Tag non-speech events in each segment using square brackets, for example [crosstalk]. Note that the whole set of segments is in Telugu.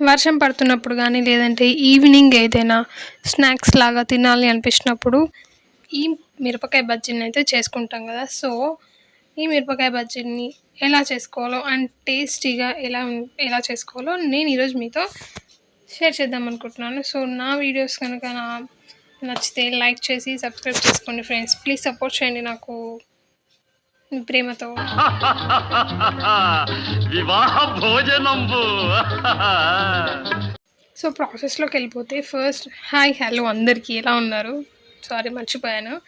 వర్షం పడుతున్నప్పుడు కానీ లేదంటే ఈవినింగ్ ఏదైనా స్నాక్స్ లాగా తినాలి అనిపించినప్పుడు ఈ మిరపకాయ బజ్జీని అయితే చేసుకుంటాం కదా. సో ఈ మిరపకాయ బజ్జీని ఎలా చేసుకోవాలో అండ్ టేస్టీగా ఎలా ఎలా చేసుకోవాలో నేను ఈరోజు మీతో షేర్ చేద్దాం అనుకుంటున్నాను. సో నా వీడియోస్ కనుక నా నచ్చితే లైక్ చేసి సబ్స్క్రైబ్ చేసుకోండి ఫ్రెండ్స్. ప్లీజ్ సపోర్ట్ చేయండి నాకు. మీ ప్రేమతో [laughs] వివాహ భోజనంబు. [laughs] సో ప్రాసెస్లోకి వెళ్ళిపోతే ఫస్ట్ హాయ్ హలో అందరికీ ఎలా ఉన్నారు? సారీ మర్చిపోయాను.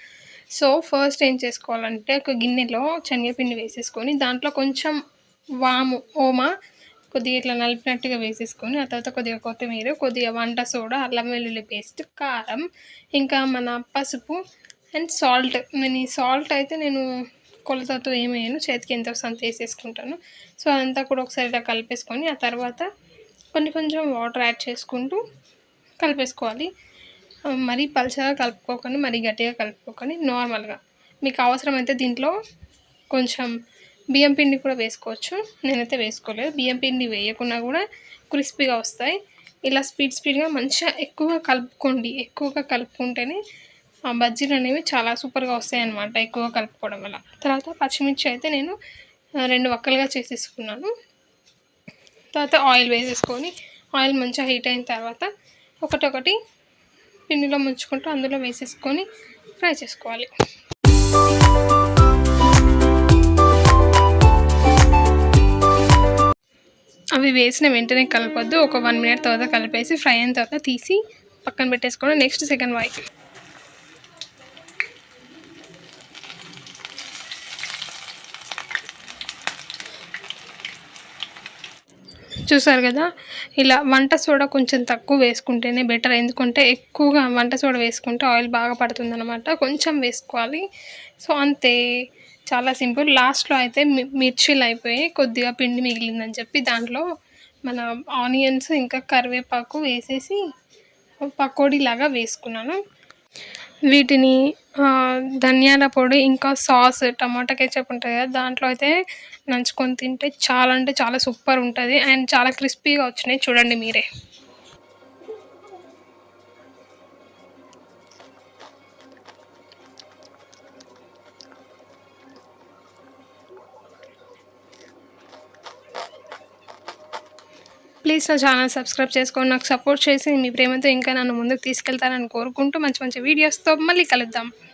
సో ఫస్ట్ ఏం చేసుకోవాలంటే ఒక గిన్నెలో శనగపిండి వేసేసుకొని దాంట్లో కొంచెం వాము ఓమా కొద్దిగా ఇట్లా నలిపినట్టుగా వేసేసుకొని ఆ తర్వాత కొద్దిగా కొత్తిమీర కొద్దిగా వంట సోడా అల్లం వెల్లుల్లి పేస్ట్ కారం ఇంకా మన పసుపు అండ్ సాల్ట్. నేను ఈ సాల్ట్ అయితే నేను కొలతతో ఏమేయను చేతికి ఎంత వస్తుంది వేసేసుకుంటాను. సో అదంతా కూడా ఒకసారి ఇలా కలిపేసుకొని ఆ తర్వాత కొన్ని కొంచెం వాటర్ యాడ్ చేసుకుంటూ కలిపేసుకోవాలి. మరీ పలుచగా కలుపుకోకండి మరీ గట్టిగా కలుపుకోకండి. నార్మల్గా. మీకు అవసరమైతే దీంట్లో కొంచెం బియ్యం పిండి కూడా వేసుకోవచ్చు. నేనైతే వేసుకోలేదు. బియ్యం పిండి వేయకుండా కూడా క్రిస్పీగా వస్తాయి. ఇలా స్పీడ్ స్పీడ్గా మంచిగా ఎక్కువగా కలుపుకోండి. ఎక్కువగా కలుపుకుంటేనే బజ్జీలు అనేవి చాలా సూపర్గా వస్తాయి అన్నమాట ఎక్కువగా కలుపుకోవడం వల్ల. తర్వాత పచ్చిమిర్చి అయితే నేను రెండు వక్కలుగా చేసేసుకున్నాను. తర్వాత ఆయిల్ వేసేసుకొని ఆయిల్ మంచిగా హీట్ అయిన తర్వాత ఒకటొకటి పిండిలో ముంచుకుంటూ అందులో వేసేసుకొని ఫ్రై చేసుకోవాలి. అవి వేసిన వెంటనే కలపొద్దు. ఒక వన్ మినిట్ తర్వాత కలిపేసి ఫ్రై అయిన తర్వాత తీసి పక్కన పెట్టేసుకొని నెక్స్ట్ సెకండ్ వై చూసారు కదా? ఇలా వంట సోడా కొంచెం తక్కువ వేసుకుంటేనే బెటర్. ఎందుకంటే ఎక్కువగా వంట సోడా వేసుకుంటే ఆయిల్ బాగా పడుతుందనమాట కొంచెం వేసుకోవాలి. సో అంతే. చాలా సింపుల్. లాస్ట్లో అయితే మి- మిర్చీలు అయిపోయి కొద్దిగా పిండి మిగిలిందని చెప్పి దాంట్లో మన ఆనియన్స్ ఇంకా కరివేపాకు వేసేసి పకోడీ లాగా వేసుకున్నాను. వీటిని ధనియాల పొడి ఇంకా సాస్ టమాటా కెచప్ ఉంటుంది కదా దాంట్లో అయితే నంచుకొని తింటే చాలా అంటే చాలా సూపర్ ఉంటుంది. అండ్ చాలా క్రిస్పీగా వచ్చినాయి. చూడండి మీరే. ప్లీజ్ నా ఛానల్ సబ్స్క్రైబ్ చేసుకొని నాకు సపోర్ట్ చేసి మీ ప్రేమతో ఇంకా నన్ను ముందుకు తీసుకెళ్తానని కోరుకుంటూ మంచి మంచి వీడియోస్తో మళ్ళీ కలుద్దాం.